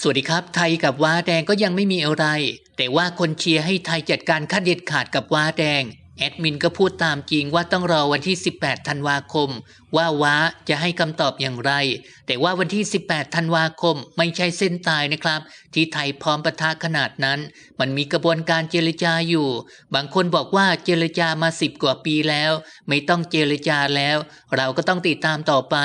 สวัสดีครับ ไทยกับว้าแดงก็ยังไม่มีอะไร แต่ว่าคนเชียร์ให้ไทยจัดการขั้นเด็ดขาดกับว้าแดง แอดมินก็พูดตามจริงว่าต้องรอวันที่ 18 ธันวาคม ว่าว้าจะให้คำตอบอย่างไร แต่ว่าวันที่ 18 ธันวาคมไม่ใช่เส้นตายนะครับ ที่ไทยพร้อมประทะขนาดนั้น มันมีกระบวนการเจรจาอยู่ บางคนบอกว่าเจรจามาสิบกว่าปีแล้ว ไม่ต้องเจรจาแล้ว เราก็ต้องติดตามต่อไป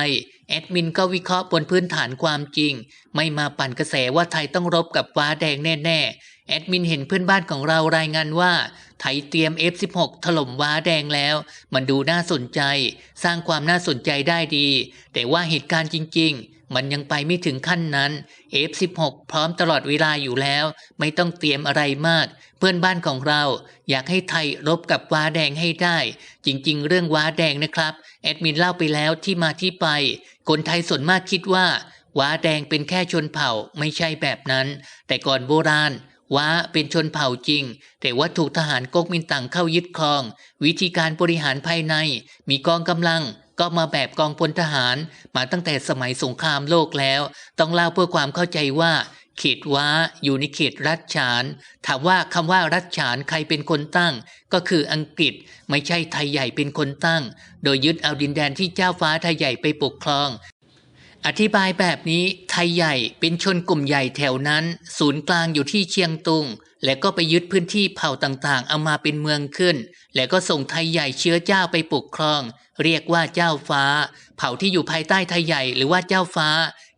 แอดมินก็วิเคราะห์บนพื้นฐานความจริง ไม่มาปั่นกระแสว่าไทยต้องรบกับฟ้าแดงแน่ๆ แอดมินเห็นเพื่อนบ้านของเรารายงานว่า ไทยเตรียม F16 ถล่มว้าแดงแล้ว มันดูน่าสนใจ สร้างความน่าสนใจได้ดี แต่ว่าเหตุการณ์จริง ๆ มันยังไปไม่ถึงขั้นนั้น F16 พร้อมตลอดเวลาอยู่แล้ว ไม่ต้องเตรียมอะไรมาก เพื่อนบ้านของเรา อยากให้ไทยรบกับว้าแดงให้ได้ จริง ๆ เรื่องว้าแดงนะครับ แอดมินเล่าไปแล้วที่มาที่ไป คนไทยส่วนมากคิดว่าว้าแดงเป็นแค่ชนเผ่าไม่ใช่แบบนั้น แต่ก่อนโบราณว้าเป็นชนเผ่าจริง แต่ว่าถูกทหารก๊กมินตั๋งเข้ายึดครอง วิธีการบริหารภายใน มีกองกำลัง ก็มาแบบกองพลทหารมาตั้งแต่สมัยสงครามโลกแล้ว ต้องเล่าเพื่อความเข้าใจว่า เขตว้าอยู่ในเขตรัฐฉาน ถามว่าคำว่ารัฐฉานใครเป็นคนตั้ง ก็คืออังกฤษไม่ใช่ไทยใหญ่เป็นคนตั้ง โดยยึดเอาดินแดนที่เจ้าฟ้าไทยใหญ่ไปปกครอง อธิบายแบบนี้ไทยใหญ่เป็นชนกลุ่มใหญ่แถวนั้น ศูนย์กลางอยู่ที่เชียงตุง และก็ไปยึดพื้นที่เผ่าต่างๆ เอามาเป็นเมืองขึ้น และก็ส่งไทยใหญ่เชื้อเจ้าไปปกครอง เรียกว่าเจ้าฟ้า เผ่าที่อยู่ภายใต้ไทยใหญ่หรือว่าเจ้าฟ้า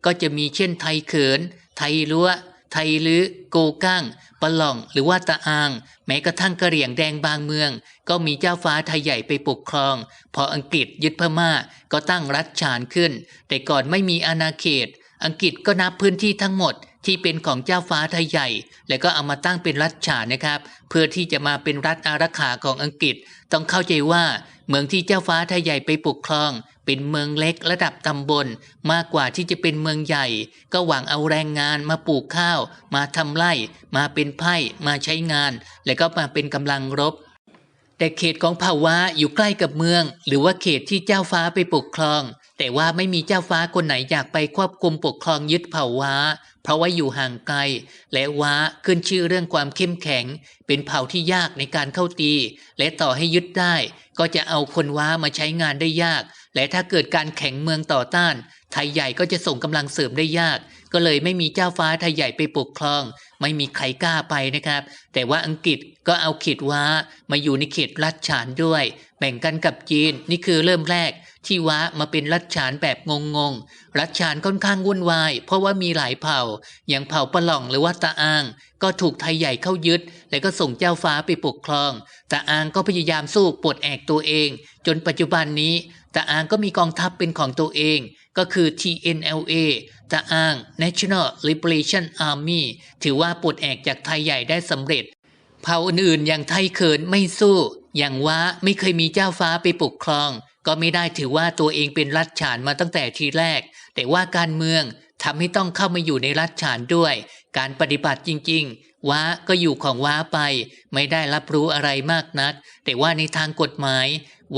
ก็จะมีเช่นไทยเขิน ไทยลัว ไทยลือโกกั้งปะหล่อง หรือว่าตะอาง แม้กระทั่งกระเหรี่ยงแดงบางเมือง ก็มีเจ้าฟ้าไทยใหญ่ไปปกครอง พออังกฤษยึดพม่าก็ตั้งรัฐฉานขึ้น แต่ก่อนไม่มีอาณาเขต อังกฤษก็นับพื้นที่ทั้งหมดที่เป็นของเจ้าฟ้าไทยใหญ่ แล้วก็เอามาตั้งเป็นรัฐฉานนะครับ เพื่อที่จะมาเป็นรัฐอารักขาของอังกฤษ ต้องเข้าใจว่า เมืองที่เจ้าฟ้าไทยใหญ่ไปปกครอง เป็นเมืองเล็กระดับตำบล มากกว่าที่จะเป็นเมืองใหญ่ ก็หวังเอาแรงงานมาปลูกข้าว มาทำไร่ มาเป็นไพ่มาใช้งาน และก็มาเป็นกำลังรบ แต่เขตของเผ่าวะอยู่ใกล้กับเมือง หรือว่าเขตที่เจ้าฟ้าไปปกครอง แต่ว่าไม่มีเจ้าฟ้าคนไหนอยากไปควบคุมปกครองยึดเผ่าวะ เพราะว่าอยู่ห่างไกล และว้าขึ้นชื่อเรื่องความเข้มแข็ง เป็นเผ่าที่ยากในการเข้าตี และต่อให้ยึดได้ ก็จะเอาคนว้ามาใช้งานได้ยาก และถ้าเกิดการแข่งเมืองต่อต้าน ไทยใหญ่ก็จะส่งกำลังเสริมได้ยาก ก็เลยไม่มีเจ้าฟ้าไทยใหญ่ไปปกครอง ไม่มีใครกล้าไปนะครับ แต่ว่าอังกฤษก็เอาเขตว้ามาอยู่ในเขตรัฐฉานด้วย แบ่งกันกับจีนนี่คือเริ่มแรก ที่ว้ามาเป็นรัฐฉานแบบงงๆรัฐฉานค่อนข้างวุ่นวาย เพราะว่ามีหลายเผ่า อย่างเผ่าปะหล่องหรือว่าตาอาง ก็ถูกไทยใหญ่เข้ายึด และก็ส่งเจ้าฟ้าไปปกครองตาอางก็พยายามสู้ปลดแอกตัวเอง จนปัจจุบันนี้ตาอางก็มีกองทัพเป็นของตัวเอง ก็คือ TNLA ตาอาง National Liberation Army ถือว่าปลดแอกจากไทยใหญ่ได้สำเร็จ เผ่าอื่นๆอย่างไทยเขินไม่สู้ อย่างว้าไม่เคยมีเจ้าฟ้าไปปกครอง ก็ไม่ได้ถือว่าตัวเองเป็นรัฐฉานมาตั้งแต่ทีแรก แต่ว่าการเมืองทำให้ต้องเข้ามาอยู่ในรัฐฉานด้วย การปฏิบัติจริง ๆ ว้าก็อยู่ของว้าไป ไม่ได้รับรู้อะไรมากนัก แต่ว่าในทางกฎหมาย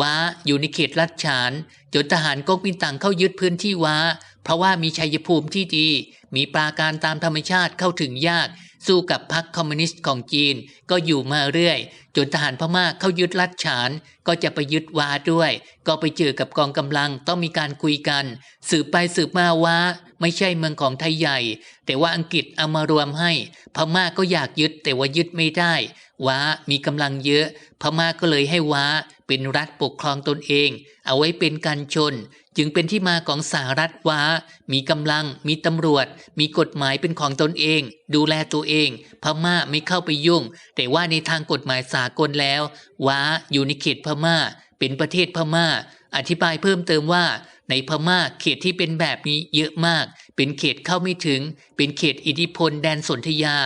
ว้าอยู่ในเขตรัฐฉานจนทหารก๊กมินตั๋งเข้ายึดพื้นที่ว้า เพราะว่ามีชัยภูมิที่ดี มีปราการตามธรรมชาติเข้าถึงยาก สู้กับพรรคคอมมิวนิสต์ของจีน ก็อยู่มาเรื่อย จนทหารพม่าเข้ายึดรัฐฉาน ก็จะไปยึดว้าด้วย ก็ไปเจอกับกองกำลังต้องมีการคุยกัน สืบไปสืบมาว้า ไม่ใช่เมืองของไทยใหญ่ แต่ว่าอังกฤษเอามารวมให้ พม่าก็อยากยึดแต่ว่ายึดไม่ได้ว้ามีกำลังเยอะ พม่าก็เลยให้ว้า เป็นรัฐปกครองตนเอง เอาไว้เป็นการชน จึงเป็นที่มาของสหรัฐว้า มีกำลัง มีตำรวจ มีกฎหมายเป็นของตนเอง ดูแลตัวเอง พม่าไม่เข้าไปยุ่ง แต่ว่าในทางกฎหมายสากลแล้วว้าอยู่ในเขตพม่า เป็นประเทศพม่า อธิบายเพิ่มเติมว่า ในพม่าเขตที่เป็นแบบนี้เยอะมาก เป็นเขตเข้าไม่ถึง เป็นเขตอิทธิพลแดนสนธยา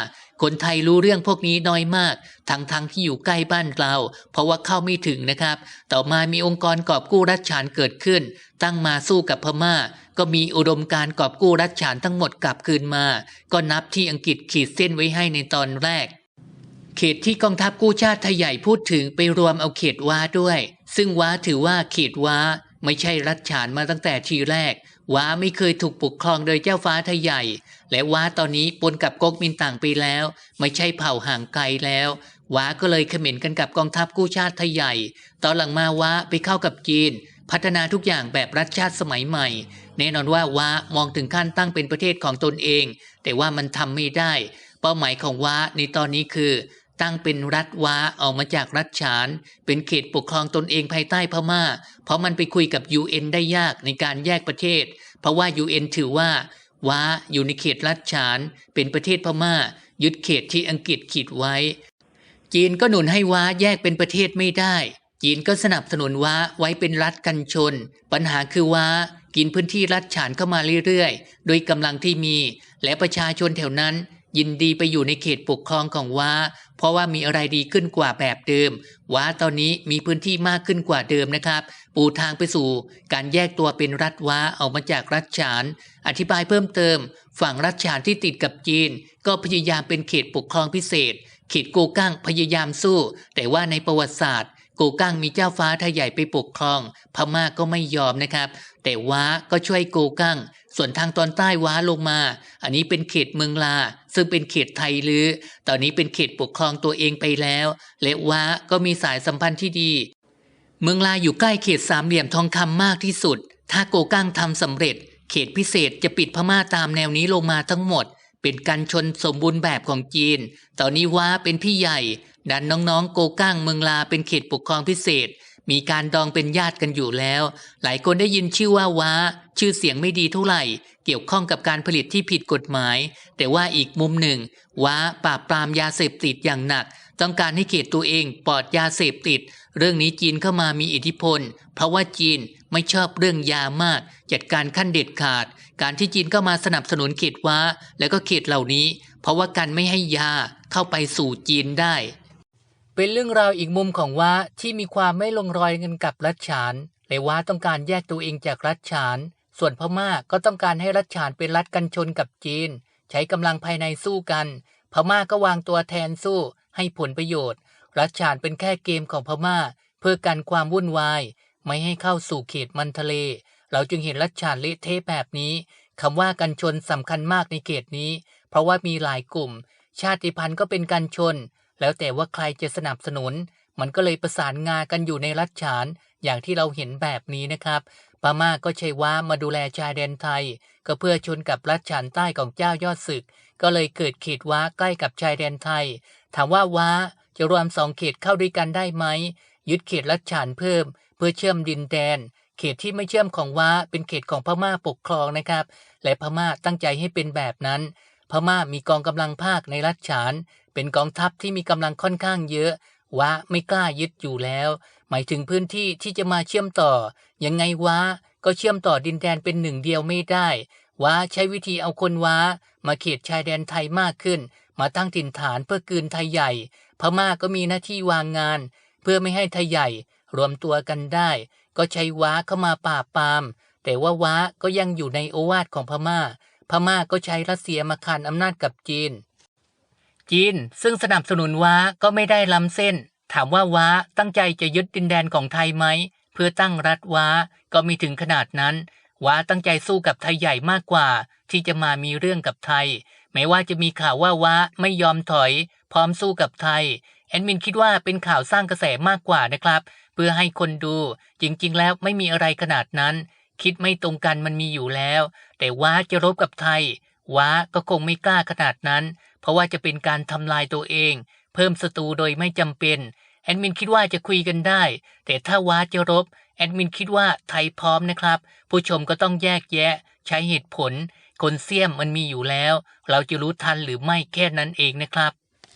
คนไทยรู้เรื่องพวกนี้น้อยมาก ทั้งทั้งที่อยู่ใกล้บ้านเรา เพราะว่าเข้าไม่ถึงนะครับ ต่อมามีองค์กรกอบกู้รัฐฉานเกิดขึ้น ตั้งมาสู้กับพม่า ก็มีอุดมการกอบกู้รัฐฉานทั้งหมดกลับคืนมา ก็นับที่อังกฤษขีดเส้นไว้ให้ในตอนแรก เขตที่กองทัพกู้ชาติไทยใหญ่พูดถึงไปรวมเอาเขตว้าด้วย ซึ่งว้าถือว่าเขตว้า ไม่ใช่รัฐฉานมาตั้งแต่ทีแรกว้าไม่เคยถูกปกครองโดยเจ้าฟ้าไทยใหญ่ และว้าตอนนี้ปนกับก๊กมินต่างไปแล้ว ไม่ใช่เผ่าห่างไกลแล้วว้าก็เลยเขม่นกันกับกองทัพกู้ชาติไทยใหญ่ ตอนหลังมาว้าไปเข้ากับจีน พัฒนาทุกอย่างแบบรัฐชาติสมัยใหม่ แน่นอนว่าว้ามองถึงขั้นตั้งเป็นประเทศของตนเอง แต่ว่ามันทำไม่ได้ เป้าหมายของว้าในตอนนี้คือ ตั้งเป็นรัฐวาออกมาจากรัฐฉาน เป็นเขตปกครองตนเองภายใต้พม่า เพราะมันไปคุยกับ UN ได้ยากในการแยกประเทศ เพราะว่า UN ถือว่าว้าอยู่ในเขตรัฐฉาน เป็นประเทศพม่า ยึดเขตที่อังกฤษขีดไว้ จีนก็หนุนให้ว้าแยกเป็นประเทศไม่ได้ จีนก็สนับสนุนว้าไว้เป็นรัฐกันชน ปัญหาคือว้ากินพื้นที่รัฐฉานเข้ามาเรื่อยๆ โดยกำลังที่มี และประชาชนแถวนั้น ยินดีไปอยู่ในเขตปกครองของว้า เพราะว่ามีอะไรดีขึ้นกว่าแบบเดิมว้าตอนนี้มีพื้นที่มากขึ้นกว่าเดิมนะครับ ปูทางไปสู่การแยกตัวเป็นรัฐว้าออกมาจากรัฐฉาน อธิบายเพิ่มเติม ฝั่งรัฐฉานที่ติดกับจีน ก็พยายามเป็นเขตปกครองพิเศษเขตโกกั้งพยายามสู้ แต่ว่าในประวัติศาสตร์โกกั้งมีเจ้าฟ้าไทยใหญ่ไปปกครอง พม่าก็ไม่ยอมนะครับ แต่ว้าก็ช่วยโกกั้ง ส่วนทางตอนใต้ว้าลงมา อันนี้เป็นเขตเมืองลา ซึ่งเป็นเขตไทยลือ ตอนนี้เป็นเขตปกครองตัวเองไปแล้ว และว้าก็มีสายสัมพันธ์ที่ดี เมืองลาอยู่ใกล้เขตสามเหลี่ยมทองคำมากที่สุด ถ้าโกกั้งทำสำเร็จ เขตพิเศษจะปิดพม่าตามแนวนี้ลงมาทั้งหมด เป็นการชนสมบูรณ์แบบของจีน ตอนนี้ว้าเป็นพี่ใหญ่ดันน้องๆโกกั้งเมืองลาเป็นเขตปกครองพิเศษ มีการดองเป็นญาติกันอยู่แล้ว หลายคนได้ยินชื่อว่าว้า ชื่อเสียงไม่ดีเท่าไหร่ เกี่ยวข้องกับการผลิตที่ผิดกฎหมาย แต่ว่าอีกมุมหนึ่ง ว้าปราบปรามยาเสพติดอย่างหนัก ต้องการให้เขตตัวเองปลอดยาเสพติด เรื่องนี้จีนเข้ามามีอิทธิพล เพราะว่าจีนไม่ชอบเรื่องยามาก จัดการขั้นเด็ดขาด การที่จีนเข้ามาสนับสนุนเขตว้า และก็เขตเหล่านี้ เพราะว่าการไม่ให้ยาเข้าไปสู่จีนได้ เป็นเรื่องราวอีกมุมของว้าที่มีความไม่ลงรอยกันกับรัฐฉานและว้าต้องการแยกตัวเองจากรัฐฉาน ส่วนพม่าก็ต้องการให้รัฐฉานเป็นรัฐกันชนกับจีน ใช้กำลังภายในสู้กัน พม่าก็วางตัวแทนสู้ ให้ผลประโยชน์ รัฐฉานเป็นแค่เกมของพม่า เพื่อกันความวุ่นวาย ไม่ให้เข้าสู่เขตมันทะเล เราจึงเห็นรัฐฉานเละเทะแบบนี้คำว่ากันชนสำคัญมากในเขตนี้ เพราะว่ามีหลายกลุ่ม ชาติพันธุ์ก็เป็นกันชน แล้วแต่ว่าใครจะสนับสนุน มันก็เลยประสานงากันอยู่ในรัฐฉาน อย่างที่เราเห็นแบบนี้นะครับพม่าก็ใช้ว้ามาดูแลชายแดนไทย ก็เพื่อชนกับรัฐฉานใต้ของเจ้ายอดศึก ก็เลยเกิดเขตว้าใกล้กับชายแดนไทย ถามว่าว้าจะรวมสองเขตเข้าด้วยกันได้ไหมยึดเขตรัฐฉานเพิ่ม เพื่อเชื่อมดินแดน เขตที่ไม่เชื่อมของว้าเป็นเขตของพม่าปกครองนะครับ และพม่าตั้งใจให้เป็นแบบนั้น พม่ามีกองกำลังภาคในรัฐฉาน เป็นกองทัพที่มีกำลังค่อนข้างเยอะว้าไม่กล้ายึดอยู่แล้ว หมายถึงพื้นที่ที่จะมาเชื่อมต่อ ยังไงว้าก็เชื่อมต่อดินแดนเป็นหนึ่งเดียวไม่ได้ว้าใช้วิธีเอาคนว้า มาเขตชายแดนไทยมากขึ้น มาตั้งถิ่นฐานเพื่อกืนไทยใหญ่ พม่าก็มีหน้าที่วางงาน เพื่อไม่ให้ไทยใหญ่ รวมตัวกันได้ ก็ใช้ว้าเข้ามาปราบปาม แต่ว่าว้าก็ยังอยู่ในโอวาทของพม่า พม่าก็ใช้รัสเซียมาขานอำนาจกับจีน จีนซึ่งสนับสนุนว้าก็ไม่ได้ล้ำเส้น ถามว่าว้าตั้งใจจะยึดดินแดนของไทยไหม เพื่อตั้งรัฐว้าก็มีถึงขนาดนั้น ว้าตั้งใจสู้กับไทยใหญ่มากกว่า ที่จะมามีเรื่องกับไทยแม้ว่าจะมีข่าวว่าว้าไม่ยอมถอย พร้อมสู้กับไทยแอดมินคิดว่าเป็นข่าวสร้างกระแสมากกว่านะครับ เพื่อให้คนดู จริงๆ แล้วไม่มีอะไรขนาดนั้น คิดไม่ตรงกันมันมีอยู่แล้ว แต่ว้าจะรบกับไทย ว้าก็คงไม่กล้าขนาดนั้น เพราะว่าจะเป็นการทำลายตัวเอง เพิ่มศัตรูโดยไม่จำเป็นแอดมินคิดว่าจะคุยกันได้ แต่ถ้าว้าจะรบแอดมินคิดว่าไทยพร้อมนะครับ ผู้ชมก็ต้องแยกแยะ ใช้เหตุผล คนเสี่ยมมันมีอยู่แล้ว เราจะรู้ทันหรือไม่แค่นั้นเองนะครับ